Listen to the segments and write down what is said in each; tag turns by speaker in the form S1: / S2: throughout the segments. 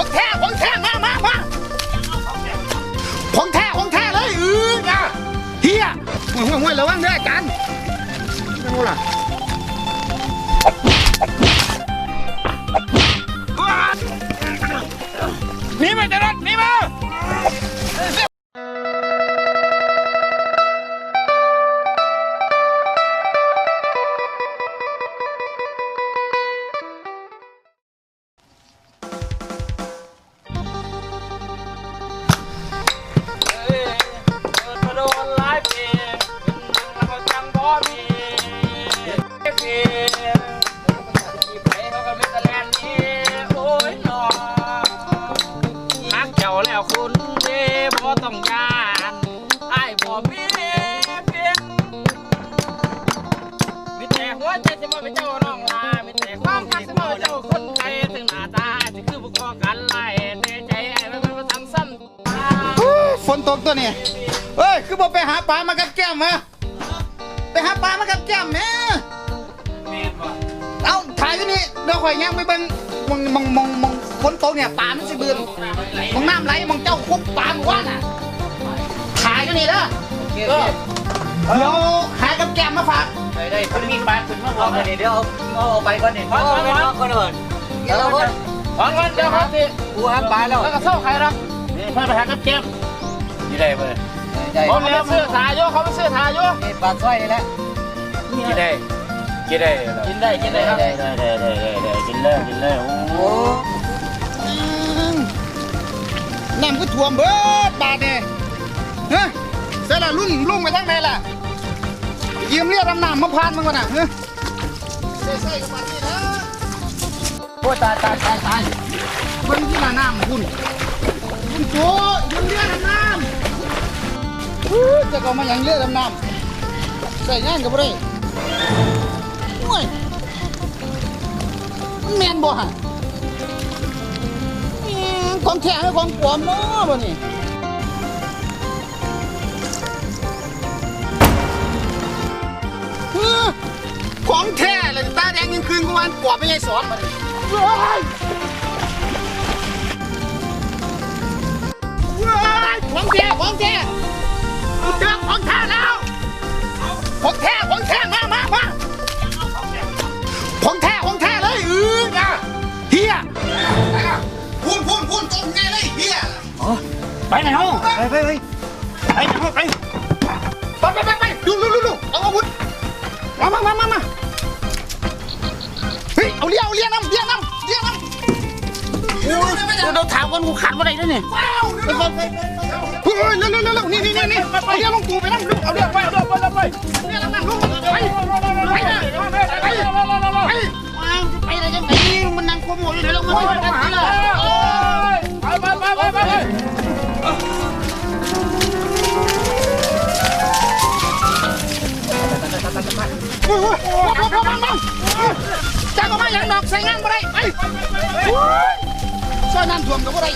S1: ของแท้ของแท้มามามาของแท้ของแท้เลยอืออะเฮียห่วยห่วยห่วยระวังด้วยกันไม่รู้ล่ะ
S2: หนีไปจะรถหนี่มา
S3: บ่ต้องการอ้ายบ่มีเพียงมีแต่หัวใจสิมาเป็นเจ้าน้องลามีแต่ความรักสิมาเป็นเจ้าคนไทยถึงหน้าตาสิคือบุกกันไล่แต่ใจไอ้มันมันทำซ้ำ
S1: อู้ฝนตกตัวนี้เอ้ย คือบอกไปหาปลามากับแก้มมาไปหาปลามากับแก้มแม่
S3: แม่นบ่
S1: เอาถ่ายอยู่นี่เดี๋ยวข่อยย่างไปเบิ่งมองมองมองมอง ฝนตกเนี่ยปลามันสิเบือนมองน้ำไหลมองเจ้าคุบปลาหมู่บ้านน่ะถ่ายอยู่นี่เด้อเออเดี๋ยวหากับแก้มมาฝาก
S3: ได้ได้คุณมีปลาคุณมาบอกเลยเดี๋ยวเอาเอาไปก่อนนี่เอาไปก่อนก่อนก่อนเดี๋ยวก่อนก่อนก่อนเดี๋ยวครับสิกูหาปลาแล้วแล้วก็เท่าใครรับนี่พาไปหากับแก้มยี่ได้เว้ยผมเนี่ยเสื้อสายโยเขาไม่เสื้อสายโย
S4: นี่ปลาสร้อยนี่แหละ
S3: กินได้กินได้กินได้กินได้ครับได้ได้ได้ได้ได้กินเลยกินเลยโอ้
S4: โอ้
S1: อืม น้ำก็ท่วมเบิดบาดเนี่ยเฮ้ยเสร็จแล้วลุงลุงไปทางไหนล่ะยืมเรียกดำน้ำมาพานมันก่อนน่ะเฮ้ยใส่ใส่กับมันนี่นะ
S4: โอ้ตายตายตายตาย
S1: เบิ่งที่หน้าน้ำคุณคุณโจยืมเรือดำน้ำอู้จะก็มาอย่างเรือดำน้ำใส่งานกับบ่ได้โอ้ยมันแมนบ่ฮะแม่ง ของแท้หรือของปลอมเนาะบ่นี่เฮ้อของแท้เลยตาแดงยังคืนกูวันปลอมไม่ใช่สอนมาดิเฮ้ยของแท้ของแท้กูเจอของแท้แล้วของแท้ของแท้มามามาของแท้ของแท้เลยอืออะเฮีย ไงเลยเฮีย
S3: ไปไหนห้อง
S4: ไปไปไป
S3: ไปไหนห้องไป
S1: ไปไปไปไปดูดูดูดูเอาอาวุธมามามามามาเฮ้ยเอาเลี้ยเอาเลี้ยน้ำเลี้ยน้ำเลี้ยน้ำ
S3: กูต้องถามคนกูขันว่าไรด้วยนี่
S1: ว้าวไปไปไปเฮ้ยเร็วเร็วเร็วนี่นี่นี่นี่เอาเลี้ยลงตูไปน้ำลูกเอาเลี้ยไปเอาเลี้ยไปเอาไปเลี้ยน้ำลูกไปไปไปไปไปไปอะไรจังไหนมันนั่งคุมหัวอยู่เดี๋ยวลงมาไปกันทีละ
S2: ไปไปไปไปไป
S1: โอ้โหพอพอพอมันจ้างออกมาอย่างดอกใส่งานบ่ได้ไปช่วยน้ำท่วมกับบ่ได้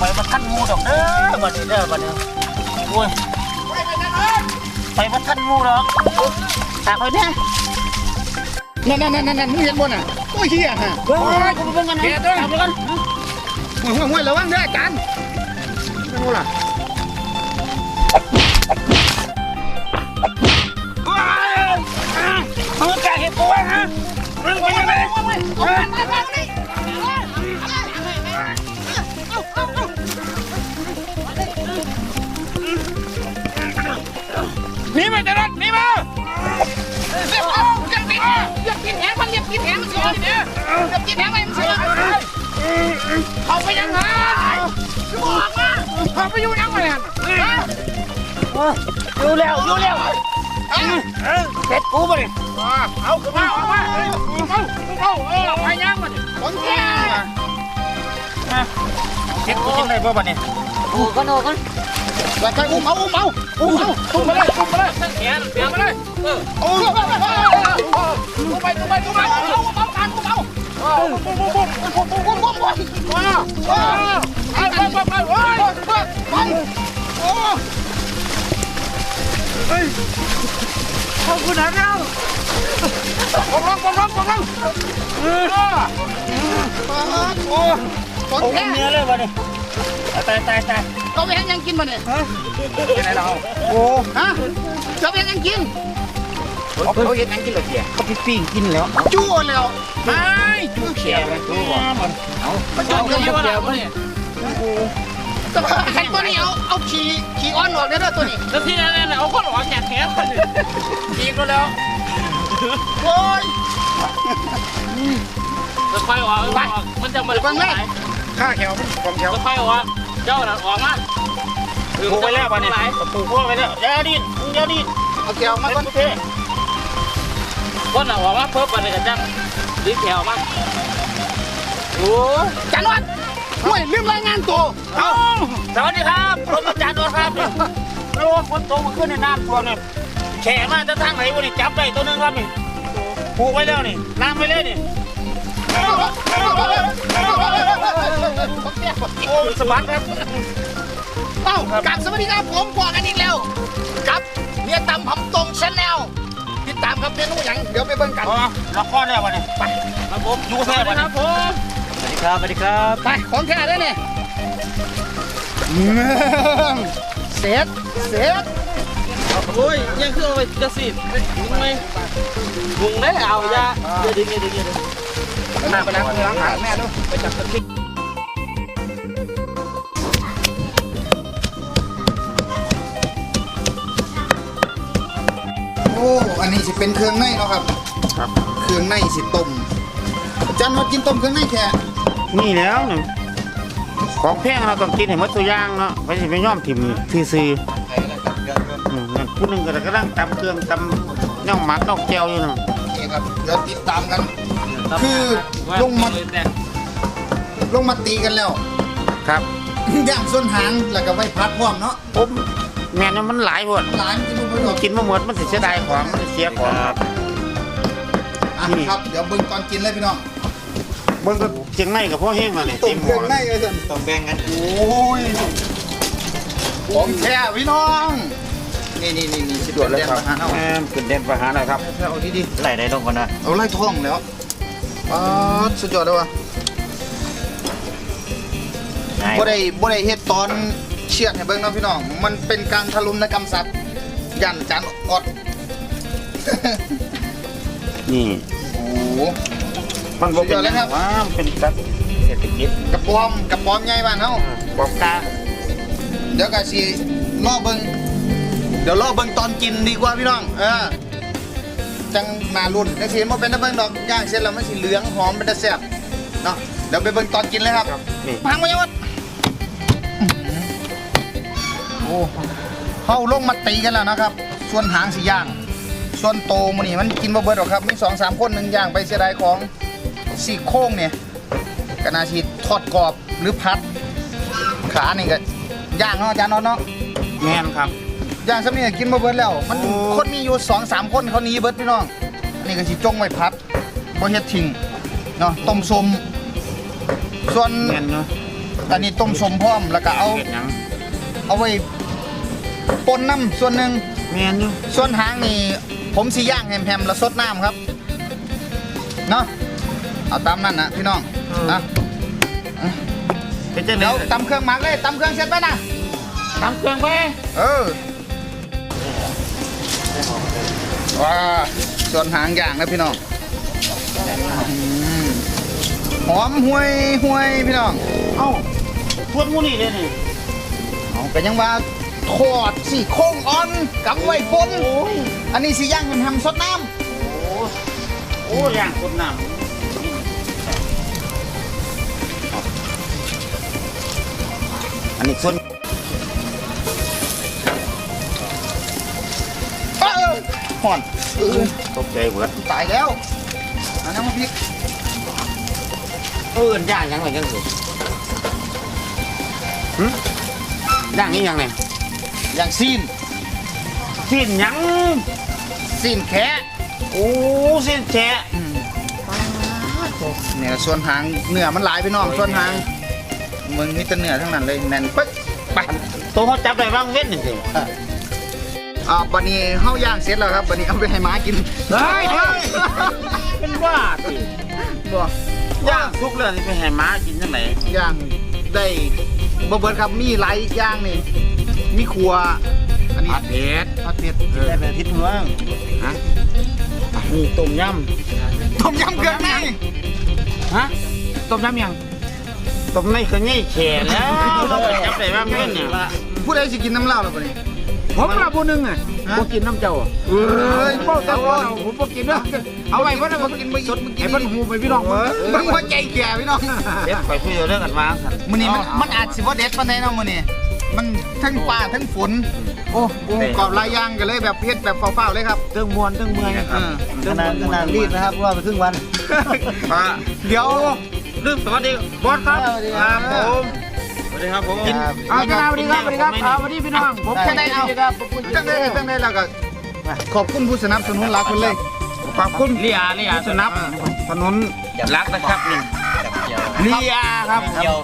S3: ไปมาทันงูดอกเด้อบัดนี้เด้อบัดนี้โอ้ยไปมาทันงูดอกตากไปเนี่ย
S1: นั่นนั่นนั่นนั่นมึงเห็นบ่น่ะโอ้ยเฮียฮะ
S3: โอ้ยกูไปเบิ่งกันนะตามไปกัน
S1: ห่วยห่วยห่วยระวังเด้ออาจารย์ไม่รู้ล่ะ
S3: มึงแกเห็นกูไว้ฮะมึงไปยังไง
S1: กินแหงมันสิเนี่ยอยากกินแหงมันสิเขาไปยังไงบอกมาเขาไปอยู่ยังไง
S3: อยู่แล้วอยู่แล้วเสร็จกูไปดิ
S2: เอาขึ้นมาเอามาเอาเอาเออไปย่างมัน
S1: คนแก่
S3: เสร็จกูจังไดบ่บัดนี้
S4: โอ้กันโอ้กัน
S1: ไปไปอุ้มเอาอุ้มเอาอุ้มเอา
S2: ตุ้มมาเลยตุ้มมาเลยเขียนเขียนมาเลยเออ
S1: โอ้ย
S2: ตุ้มไปตุ้มไปตุ้มไปตุ้มไป
S1: เอาเอาการอุ้มเอา
S2: ปุ๊บปุ๊บปุ๊บปุ๊บ
S1: อุ้มอุ้มอุ้มอุ้ม
S2: ว้าวว้าวไปไปไปไปเฮ้ย
S1: ไปโอ้
S2: ขอบคุณนะเราผมร้องผมร้องผมร้องเออ
S1: โอ้ของ
S3: โอ้
S1: แท้
S3: เนื้อเลยวะเนี่ย ตายตายตาย
S1: เอาไปให้ยังกินมาเนี่ย
S3: ยังไงเรา
S1: โอ้ฮะจะไปให้ยังกิน
S3: เขาเห็นนั่งกินเลยเสียเขาไปปิ้งกินแล้ว
S1: จู่แล้วไม่จู่เขียว
S3: ตัวบ่เอา
S1: มันจะ
S2: เอา
S1: เกี่
S2: เกี่
S1: ย
S2: ยวว
S1: กับ
S2: แล้วเนี่ย
S1: แต่ว่าไอ้ตัวนี้เอาเอาขี่ขี่อ้อนออกได้ด้วยตัวนี้
S2: แล้วที่นั่นน่ะเอาคนออกจากแขนยิงก็แล้ว
S1: โอ้ย
S2: จะค่อยออกมันจะมัน
S3: ข้าแขวความแขว
S2: จะค่อยออก เจ้าน่ะออกมา
S3: ปลูกไว้แล้ววะเนี่ยปลูกพวกไว้แล้วยาดินยาดิน
S1: เอาเกี่ยวมาก่อน
S3: โอเค
S2: คนน่ะออกมาเพิ่มไปเลยกันจังหรือแขวมาโอ้
S1: จันวัดห่วยลืมรายงานตัว
S3: เอาสวัสดีครับผมอาจารย์โดนครับนี่รู้ว่าฝนตกมันขึ้นในน้ำท่วมเนี่ยแฉมาจะทางไหนวะนี่จับได้ตัวนึงครับนี่ปลูกไว้แล้วนี่น้ำไว้เลยนี่ โอ้สบัดครับ
S1: เอ้ากลับสวัสดีครับผมกวางกันอีกแล้วกับเมียตำผมตรงชาแนลติดตามครับเมนูหยังเดี๋ยวไปเบิ่งกัน
S3: อ๋อละครแล้ววะเนี่ยไป
S2: ครับผม
S3: อยู่กับแฟนวะ
S2: ค
S3: เนี่
S2: รั
S3: ย
S2: บผม
S3: สวัสดีครับสวัสดีครับ
S1: ไปของแท้ได้เนี่ยเสร็จเสร็จ
S2: โอ้ยยังคือเอาไปจะสิมุงไหมมุงได้เอายาเดี๋ยวดึงเดี๋ยวดึงเดี๋ยวดึง
S1: แม่ไปล้างล้างขาแม่ดูไปจับตะคิกโอ้อันนี้สิเป็นเครื่องในเนาะครับ
S3: ครับ
S1: เครื่องในสิต้มอาจารย์มากินต้มเครื่องในแค่
S3: นี่แล้วนี่ของแพงเราต้องกินให้หมดตัวอย่างเนาะไปสิไปย่อมถิ่มซื่อๆอืมนั่นผู้หนึงก็กำลังตำเครื่องตำน่องหมักน่องแก้วอยู่เนาะ
S1: โอเคครับเดี๋ยวติดตามกัน คือลงมา ลงมาตีกันแล้ว
S3: ครับ
S1: ย่างส่วนหางแล้วก็ไว้พัดพร้อมเนาะ
S3: ผมแม่นว่ามันหลายหด
S1: หลานกินบ่เบิ่งหรอก
S3: กินมาหมดมันสิเสียดายของมันสิเสียของครับ
S1: อะครับ เดี๋ยวเบิ่งตอนกินเลยพี่น้อง
S3: เบิ่งก็เจียงในกับพ่อแห้งมาเนี่ย
S1: ต้
S3: เต็
S1: ม
S3: ม
S1: เค
S3: หม้
S1: รื่
S3: อ
S1: องในเลยสิ
S3: ต้องแบ่งกัน
S1: โอ้ยของแท้พี่น้อง นี่นี่นี่นี่สิด่วนเลยครับเอา
S3: แม่นขึ้นเด่นประหารหน่อยครับ
S1: เอาดี
S3: ไหลได้ลงกันนะ
S1: ๆเอาไล่ท้องแล้วป๊าดสุดยอดเลยว่ะบ่ได้บ่ได้เฮ็ดตอนเชือดให้เบิ่งเนาะพี่น้อง มันเป็นการทารุณกรรมสัตว์ยันจานอด
S3: นี่
S1: โอ้โห
S3: มันบ่เป็น
S1: สุดยอดเลยครับ
S3: ว่ามันเป็นสัตว์เศรษฐกิจ
S1: กระป๋อมกระป๋อมใหญ่บ้านเฮา
S3: บอกกลาง
S1: เดี๋ยวก็สิรอเบิ่ง เดี๋ยวรอเบิ่งตอนกินดีกว่าพี่น้อง เออ จังมารุ่นจังสิบ่เป็นตะเบิ่งดอกย่างเสร็จแล้วมันสิเหลืองหอมเป็นตะแซ่บเนาะ เดี๋ยวไปเบิ่งตอนกินเลยครับ
S3: นี่
S1: พังไว้ยังวะโอ้เฮาลงมาตีกันแล้วนะครับ ส่วนหางสิย่าง ส่วนโตมื้อนี้มันกินบ่เบิดหรอกครับ มี2 3คนหนึงย่างไปเสียดายของสี่โครงเนี่ยก็น่าสิทอดกรอบหรือพัด ขานี่ก็ย่างเนาะอาจารย์เนาะเนาะ
S3: แม่นครับ
S1: ย่างสำนี่กินมาเบิดแล้ว มัน
S3: โอ้
S1: คนมีอยู่สองสามคนเขาหนีเบิดพี่น้องอันนี้ก็สิจงไว้พัดบ่เฮ็ดทิ้งเนาะต้มสมส่วน
S3: แม่นเนาะ
S1: อันนี้ต้มสมพร้อมแล้วก็เอา
S3: เฮ็ดหยัง
S1: เอาไว้ปนน้ำส่วนหนึ่ง
S3: แม่นอยู่
S1: ส่วนหางนี่ผมสิย่างแฮมๆแล้วสดน้ำครับเนาะเอาตามนั้นนะพี่น้องนะ
S3: เป็นจังได๋
S1: เดี๋ยวตำเครื่องหมักเลยตำเครื่องเสร็จไปนะ
S3: ตำเครื่องไป
S1: เออ ว้าส่วนหางย่างนะพี่น้องอืมหอมห่วยห่วยพี่น้อง
S3: เอ้าพวกหมูนี่เลยนี่
S1: เอาก็ยังว่าทอดสิโค้งอ่อนกับไว้ปนอันนี้สิย่างแฮมๆสดน้
S3: โอ้โอ้ย่างคนน้ำอันนี้ส่วน
S1: ห่อนเออ
S3: ตกใจเบิด
S1: ตายแล้วอันนั้นมาพริก
S3: เออย่างหยังไงจังสิหึย่างนี่ยังไง
S1: อย่างซีน
S3: สิ้นหยัง
S1: ซีนแคะ
S3: โอ้สิ้นแฉะ
S1: อืมเนี่ยส่วนหางเนื้อมันหลายพี่น้องส่วนหางมึงมีแต่เนื้อทั้งนั้นเลยแน่นปึ๊กไป
S3: ตัวเขาจับได้บ้างเว้นหนึ่งสิ
S1: อ่าบันนี้เฮาย่างเสร็จแล้วครับบันนี้เอาไปให้หม้ากิน
S3: ได้ได้เป็นว่าสิ
S1: บ่
S3: ย่างทุกเรื่องนี่ไปให้หม้ากินจังไหน
S1: ย่างได้บ่เบิดครับมีหลายอย่างนี่ มีครัว อันนี้
S3: ผัดเผ็ด
S1: ผัดเผ็ด
S3: ได้เป็นอาทิตย์เมืองฮะนี่ต้มย
S1: ต้มยำเครื่องในำ
S3: ฮะต้มยำยังต้มในก็ง่ายแฉแล้วเราไปจับได้บ้างเงี้ยเนี่ย
S1: ผู้ใดสิกินน้ำเหล้าแล้วบ่นี่
S3: ผมละผู้หนึงอะ
S1: ฮะ
S3: บ่กินน้ำเจ้าอะ
S1: เอ้ย
S3: เป้าตะโกนผมบ่กินเด้อเอาไว้บ่ได้บ่
S1: กินบ่สดมึงกิ
S3: ไอ้
S1: น
S3: เพิ่นหูไปพี่น้อง
S1: เออมึงว่าใจแก่พี่น้อง
S3: เด็ดไปคุยเรื่องกันมาครับ
S1: มื้อนี้มันมันอาจสิบ่เด็ดปานใดเนาะมื้อนี้มันทั้งป่าทั้งฝน โอ้องค์ประกอบหลายอย่างก็เลยแบบเฮ็ดแบบเฝ้าๆเลยครับ
S3: เรื่องมวนเรื่องเมื่อย
S1: เออ
S4: ขนาดขนาดรีบนะครับเพราะว่าไปครึ่งวัน
S3: อะ
S1: เดี๋ยว
S3: ลืมสวัสดีบอสครับ
S4: สวัสดีครับ
S3: ผมสวัส ดีครับผม
S1: กิน
S3: อ่าพี่นาสวัสดีครับสวัสดีครับอ่าสวัสดีพี่น้องผม
S1: จังได้เอาจังได้จังได้แล้วก็ขอบคุณผู้สนับสนุนหลักคนเลย
S3: ขอบคุณลีอาลีอาสนับถนนรักนะครับนี่ลีอาครับ
S4: เดียว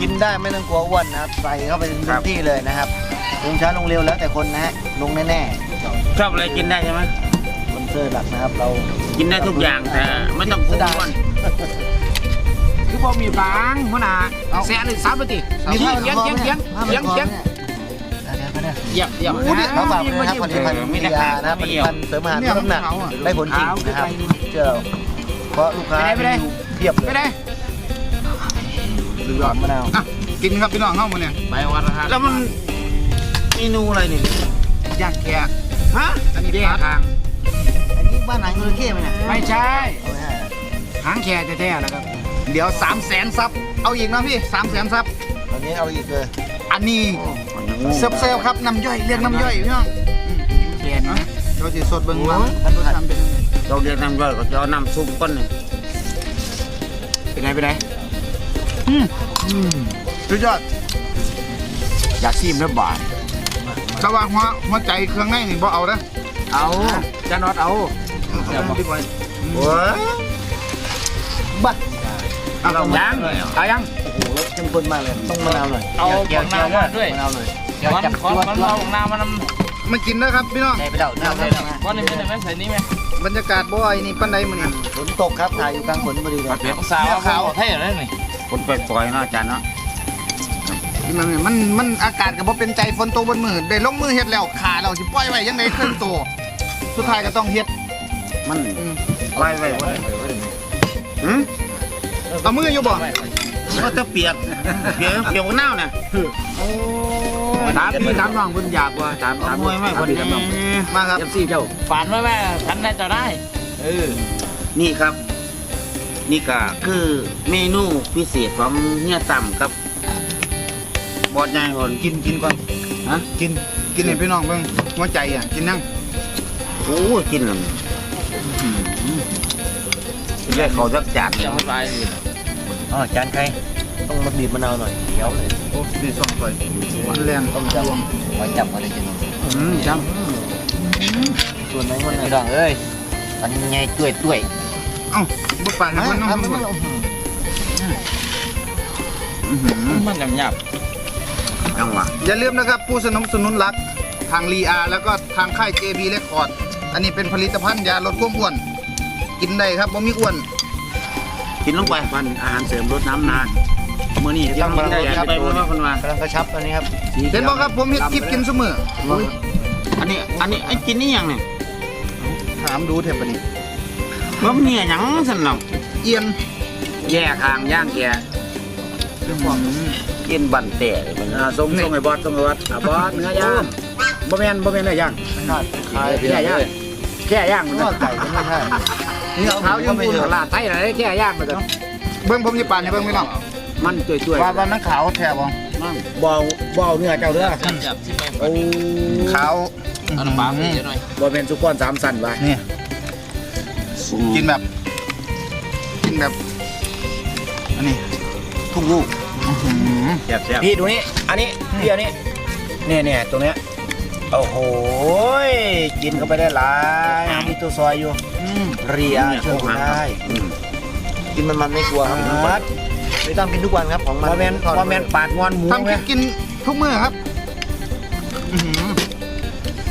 S4: กินได้ไม่ต้องกลัวอ้วนนะครับใส่เข้าไปเต็มที่เลยนะครับลงช้าลงเร็วแล้วแต่คนนะฮะลงแน่
S3: ชอบอะไรกินได้ใช่ไหม
S4: ๆคนเซอร์หลักนะครับเรา
S3: กินได้ทุกอย่างแต่ไม่ต้องกุ้งอ้วน คือพอมีบางหัวหน้าแซ่หรือสามปฏิเสียงเสียงเสียงเสียงเสียงเสียง
S4: เดี๋ยวเดี๋ยว
S3: เหยียบเหยียบ
S4: เขาฝากด้วยนะครับผลิตภัณฑ์
S3: มี
S4: มี
S3: ราคา
S4: ยานะครับผลิตภัณฑ์เสริมอาหารเพิ่มน้ำหนักได้ผลจริงนะครับเชื่อเราเพราะลูกค้าเพียบเล
S3: ไม่
S4: ย
S3: ได้
S1: สุดยอด
S4: มะนาว
S1: อะกินครับพี่น้องเฮามื้อนี้
S3: ไปวันละแล้วมันเมนูอะไรนี่
S1: ย่างแขก
S3: ฮะ
S1: อันนี้
S3: แยก
S1: ผัด
S3: ทาง
S4: อันนี้บ้านไหนเงินเข้ไหมเนี่ย
S3: ไม่ใช่
S4: เอาไว้ให้
S3: หางแค่แท้ๆแล้วครับ
S1: เดี๋ยว300,000ซับ เอาอีกนะพี่300,000ซับ
S4: ตอนนี้เอาอีกเลย
S1: อันนี้เซิร์ฟเซลครับน้ำย่อยเรียกน้ำย่อยพี่น้อง
S3: แค่นี้
S1: อะเดี๋ยวสิสดเบิ่งว่ารสชาติเป็นยังไง
S3: เราเรียกน้ำย่อยก็จะเอาน้ำซุปก้อนหนึ่งเป็นไงเป็นไง
S1: สุดยอด
S3: อยากชิมแล้วบ่าย
S1: แต่ว่าหัวหัวใจเครื่องในนี่บ่เอาเด้อ
S3: เอาจะนอดเอา
S1: เอาไปดีกว่า
S3: โอ้ย
S4: บ้า
S3: เอายัง เอายัง
S4: โอ้โหรสเข้มข้นมากเลย ต้องมะนาวหน่อย
S2: เอาของน้ำมาด้วย
S4: มะนาวหน่อย
S2: มัน
S4: จับ
S2: ของ
S4: ตัว
S2: มันเอาของน้ำมัน
S1: มากินนะครับพี่น้อง
S4: ใส่ไปเดาหน้าไปเดา
S2: ก้อนนี้ไม่ได้ไหมใส่นี่ไหม
S1: บรรยากาศบ่อยนี่ปานใดมื้อนี้
S4: ฝนตกครับถ่ายอยู่กลางฝนพอดีเลย
S2: สาวขาวเท่เลยนี่
S3: คนปล่อยๆเนาะอาจารย์เนาะ
S1: มันมันมันอากาศก็บ่เป็นใจฝนตกบนมือได้ลงมือเฮ็ดแล้วขาเราสิปล่อยไว้ยังไงครึ่งโตวสุดท้ายก็ต้องเฮ็ด
S3: มันไว้ไว้ไว้หืม
S1: เอามืออยู่บ่
S3: ก็จะเปียกเปียกเปียกหัวหน้าเนี่ย
S5: ถามพี่ถามน้องเพิ่นอยากว่าถามถาม
S3: มวยไม่คนนี้
S1: มาครับ
S5: เอฟซีเจ้า
S2: ฝันไว้แม่ฉันได้จะได้เออ
S3: นี่ครับ นี่ก็คือเมนูพิเศษของเฮียต่ำครับบอดใหญ่คน
S1: กินกินก่อน
S3: ฮะ
S1: กินกินให้พี่น้องเบิ่งหัวใจอะกินนั่ง
S3: โอ้ยกินแล้วแยกเขาจักจาน
S2: ยังไม่ตายดี
S4: อ๋อจานใครต้องมาบีบมะนาวหน่อยเดี๋ยวเลย
S1: โอ้ดีสองถ้วยมันแรง
S4: ต้มยำไว้จับมาเลยกิน
S1: อืมจัง
S4: ส่วนไหนมันพี่น้องเอ้ยอันนี้ไงตุ้ยตุ้ย
S1: เอ้าบ่ปานให้เพิ่นน้อง
S4: ครับ
S1: เพิ่น
S2: มันหยาบ
S3: จังหวะ
S1: อย่าลืมนะครับ ผู้สนับสนุนหลักทางลีอาแล้วก็ทางค่าย JB Record อันนี้เป็นผลิตภัณฑ์ยาลดความอ้วน กินได้ครับบ่มีอ้วน
S3: กินลงไปมันอาหารเสริมลดน้ำนานมื่อนี้ที่ต้องได้ไปเมื่อคนว่ากำ
S4: ลังกระชับอันนี้ครับ
S1: เห็นบ่ครับผมเฮ็ดคลิปกินเสมอ
S3: อันนี้อันนี้ไอ้กินนี่ยังเนี่ย
S1: ถามดูเถอะปะนี่
S3: ว่ามันเนี่ยหยังสนอง
S1: เอียน
S3: แย่คางย่างแกกินบันแต่มัน
S5: อ่าส่งส่งให้บอสส่งให้บอสอ่าบอสเนื้อย่างบ่แม่นบ่แม่นเนื้อย่าง
S4: ขาย
S5: แค่ย่างแค่ย่างมัน
S4: ทอดไก่ก็ไม่ใช่ นี่เอา
S5: เท้า
S4: เท้า
S5: ยั
S4: ยังง
S5: พู
S4: ไม่
S5: ด
S4: เย
S5: ต
S4: อะ
S5: ลาดไทยอะไรแค่ย่างมันก็
S1: เบิ่งผมสิปานให้เบิ่งพี่น้อง
S5: มันจ่วย
S1: ว่าว่ามันขาวแท้บ่
S5: ๆบ่เอาบ่เอาเนื้อเจ้าเด้อ
S2: จับจับที่ไม่
S5: โอ้
S1: ขาว
S2: เอาน้ำปลาไปเยอะหน่อย
S5: บ่แม่นสุกรสามสันว่ะ
S1: นี่กินแบบกินแบบอันนี้ทุกลูกอื้อหือ
S3: แซ่บแซ่บ
S5: พี่ดูนี่อันนี้พี่อันนี้เนี่ยเนี่ยตรงเนี้ย โอ้โหกินเข้าไปได้หลายมีตัวซอยอยู่
S1: อืม
S5: เรียเชื่อคุณได้
S4: กินมันมันไม่กลัวครับไม่ต้องกินทุกวันครับของมัน
S5: บ่แม่นบ่แม่นปาดงอนหมู
S1: ทำค
S5: ไหม
S1: ลิปกินทุกมื้อครับอื้อหือ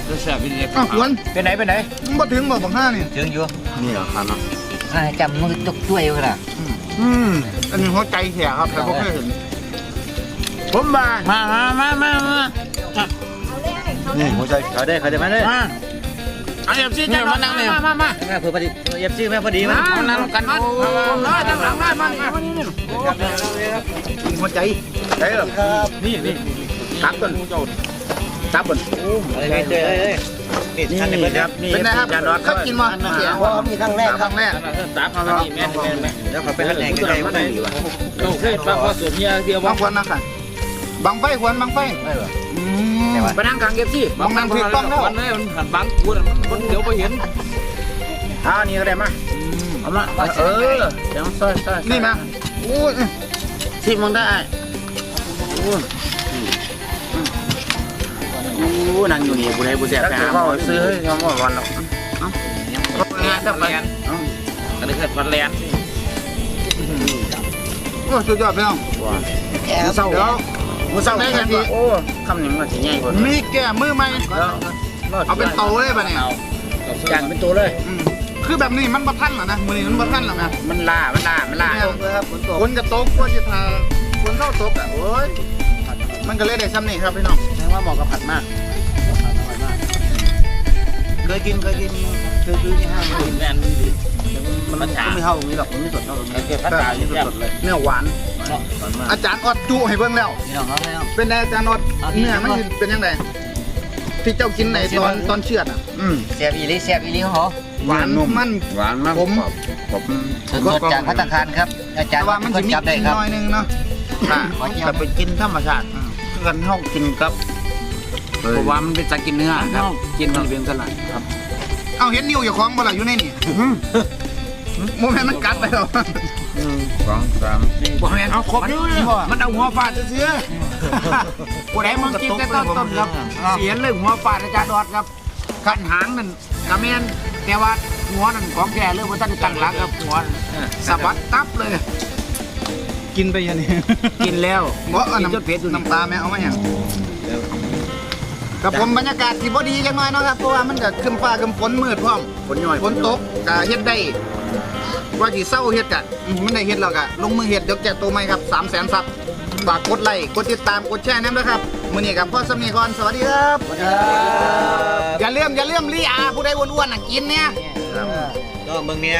S2: จะแซ่บเป็นเล็ก
S1: อ้าวหวน
S5: เป็นไหนเป็นไหน
S1: มึงบ่ถึงบ่บักห้านี่
S4: เชิงอยู่
S3: นี่เหรอครับเนาะ
S4: อ่าจำมันตกตุ้ยอยู่ขนาด
S1: อืมอืมอันนี้หัวใจแขกครับแต่ผมเคยเห็น
S3: ผมมามามามามามา
S4: นี่หัวใจเขาได้เขาได้ไหมเลย
S3: มาเอาอย่าซีจังมานั่งเนี่ยมามามา
S4: แม่เพื่อพอดีเย็บซี่แม่พอดีมั้ย
S3: มานั่งกันโอ้มาจังหลังมามามา
S1: หัวใจ
S5: ใช่เหรอ
S4: ครับ
S5: นี่นี่ตับก่อนตับก่อน
S4: อะไรเจอเลยนี่
S5: นี่
S4: ท่านในเบิร์ด
S5: ค
S4: ค
S5: รั
S4: รั
S5: บบนี่
S1: เป็นไงครับ
S5: จานรอด
S1: เคยกินมาเสีย
S4: เพราะมีครั้งแรก
S1: ค
S4: ครั
S1: รั้
S4: บ
S1: งแรก
S5: ตับนี่แม่นแม่นแม่น
S4: แล้วเขาไปท่านแรกใกล้ๆมันดีว่ะ
S2: เราเคยฟังว่าสมเมียเดียว
S1: บางควนนะค่ะบางไฟควรบางไฟ
S4: ไม่หรอ
S1: อืม
S5: ไปนั่งกลางเก็บซี่
S1: บางนั่งถูกต้องแล้ว
S2: วันนี้มันหันบังกูมันคนเดียวไปเห็น
S5: อ้าวนี่ก็ได้มาเอามาเออเดี๋ยวซอยซอย
S1: นี่มาโอ้ย
S3: ที่มึงได้
S5: อู้นั่งอยู่นี่ผู้ใดผู้แสบไปหาหมอซื้อให้เขาหมอวันหรอก
S2: งานต้องแลนก็เลยเกิดวันแลน
S1: โอ้ยสุดยอดไปน้อง
S4: แอบ
S5: เศร้า
S1: เดี๋ยว
S5: มือเศร้าได้กันโอ้ คำหนึ่งมันสิใหญ่กว่า
S1: มีแก่มือใหม่เอาเป็นโตเลยป่ะเนี่ย
S5: จานเป็นตัวเลย
S1: อืมคือแบบนี้มันบ่ทันหรอนะมือนี้มันบ่ทันหรอนะ
S5: มันล่ามันล่ามันล่า
S4: ตกเลยครับฝนตก
S1: ฝนกระตกฝนจะทาฝนเข้าตกอะโอ้ยมันก็เลยได้ซ้ำนี่ครับพี่น้อง
S4: แสดงว่าเหมาะกับผัดมากเคยกินเคยกินเคยซื้อที่ห้างมา
S2: แลนดีมันมันฉา
S4: ไม่เท่าตรงนี้หรอกมันไม่สดเท่าตรงนี้
S2: เก็บพัดตาอยู่สดเลย
S1: เนื้อหวาน อาจารย์ออดจุให้เบิ่งแล้ว
S4: นี่น้องเขาแล้ว
S1: เป็นไงอาจารย์ออดเนื้อมันสิเป็นยังไงที่เจ้ากินในตอนตอนเชือดอะ
S3: อืม
S4: แซ่บอีลิแซ่บอีลิของเขา
S1: หวานมัน
S3: หวานมาก
S1: ผม
S3: ผม
S4: สดจากพัตตาคารครับ อาจาร
S1: แต่
S4: ย์
S1: ว่ามัน
S4: ค
S1: จะ
S4: น
S1: มี
S4: จับ
S1: ก
S4: ได้
S1: ลิ่น
S4: ครับ
S1: น้อยนึงเนาะ
S3: ค่ะจะไปกินธรรมชาติกันห้องกินกับ
S5: เพราะว่ามันเป็นสักกินเนื้อครับ กินมันเป็นสลัดครับ
S1: เอาเห็นนิ้วอย่าคล้องบ่ล่ะอยู่ในนี่โมเมนต์มันกัดไปแล้ว
S3: หนึ่งสองสามสี่
S5: บอกแม่เอาครบอยู่เลยมันเอาหัวฟาดเสื้อผู้ใดมึงกินแต่ต้นต้นครับ เสียเลยหัวฟาดอาจารย์ดอดครับขันหางนั่นกระเมนแต่ว่าหัวนั่นของแก่เลยว่าท่านตั้งหลังครับหัวสะบัดตับเลย
S1: กินไปยังนี่
S5: กินแล้ว
S1: บ่เอา
S5: กินจนเผ็ดอยู่
S1: น้ำ
S5: นี่
S1: น้ำตาแม่เอามาอย่าง กับผมบรรยากาศที่บ่ดีจังหน่อยเนาะครับเพราะว่ามันก็ขึ้นฟ้าขึ้นฝนมืดพร้อม
S5: ฝนย่อย
S1: ฝนตกก็เฮ็ดได้ว่าสิเศร้าเฮ็ดกะอืมมันได้เฮ็ดแล้วกะลงมือเฮ็ดเดี๋ยวแจกตัวใหม่ครับ3 0 0 0 0 0ซับฝากกดไลค์กดติดตามกดแชร์นำด้วยครับมื้อนี้กับพ่อสำนีก่อนสวัสดีครับอย่าลืมอย่าลืมลีอาผู้ใดอ้วนๆน่ะกินเนี่ย
S4: ก็เมืองเนี้ย